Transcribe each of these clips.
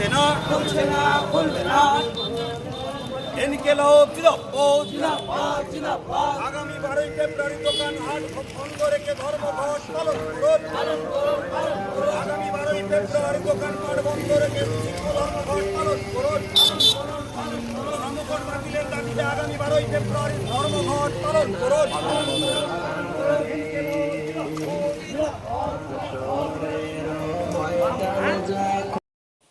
খুলছে না খুলছে না খুলবে না। এনকেলব জিন্দাবাদ জিন্দাবাদ জিন্দাবাদ। আগামী বারোই ফেব্রুয়ারি দোকান হাট বন্ধ রেখে ধর্মঘট পালন করুন। আগামী বারোই ফেব্রুয়ারি দোকান হাট বন্ধ রেখে ধর্মঘট পালন করুন। ধর্মঘট বাতিলের দাবিতে আগামী বারোই ফেব্রুয়ারি ধর্মঘট পালন করুন।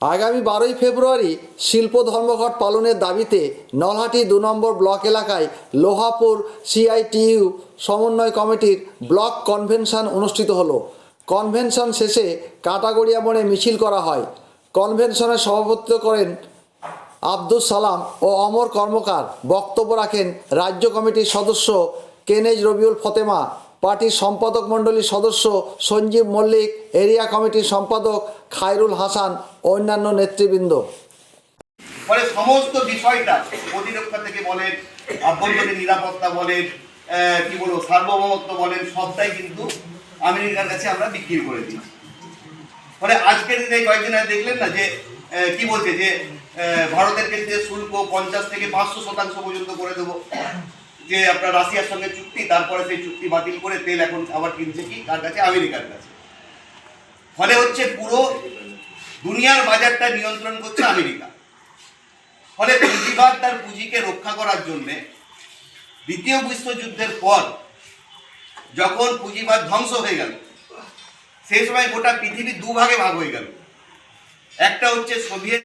আগামী বারোই ফেব্রুয়ারি শিল্প ধর্মঘট পালনের দাবিতে নলহাটি দু নম্বর ব্লক এলাকায় লোহাপুর সিআইটিইউ সমন্বয় কমিটির ব্লক কনভেনশন অনুষ্ঠিত হলো। কনভেনশন শেষে কাটাগড়িয়া মোড়ে মিছিল করা হয়। কনভেনশনে সভাপতিত্ব করেন আব্দুল সালাম ও অমর কর্মকার। বক্তব্য রাখেন রাজ্য কমিটির সদস্য কেনেজ রবিউল ফতেমা। পার্টির সম্পাদক মণ্ডলীর সদস্য সঞ্জীব মল্লিক, এরিয়া কমিটির সম্পাদক খায়রুল হাসান, অন্যান্য নেতৃবৃন্দ। ফলে সমস্ত বিষয়টা প্রতিরক্ষা থেকে বলেন, আভ্যন্তরীণ নিরাপত্তা বলেন কি বলব, সার্বভৌমত্ব বলেন, সবটাই কিন্তু আমেরিকার কাছে আমরা বিক্রি করে দিই ফলে আজকের দিনে কয়েকদিন আগে দেখলেন না যে কি বলছে যে ভারতের ক্ষেত্রে শুল্ক পঞ্চাশ থেকে পাঁচশো শতাংশ পর্যন্ত করে দেবো। যে আপনার রাশিয়ার সঙ্গে চুক্তি, তারপরে সেই চুক্তি বাতিল করে তেল এখন আবার কিনছে কি, কার কাছে? আমেরিকার কাছে। ফলে হচ্ছে পুরো দুনিয়ার বাজারটা নিয়ন্ত্রণ করছে আমেরিকা। ফলে পুঁজিবাদ তার পুঁজিকে রক্ষা করার জন্যে দ্বিতীয় বিশ্বযুদ্ধের পর যখন পুঁজিবাদ ধ্বংস হয়ে গেল, সেই সময় গোটা পৃথিবী দুভাগে ভাগ হয়ে গেল। একটা হচ্ছে সোভিয়েত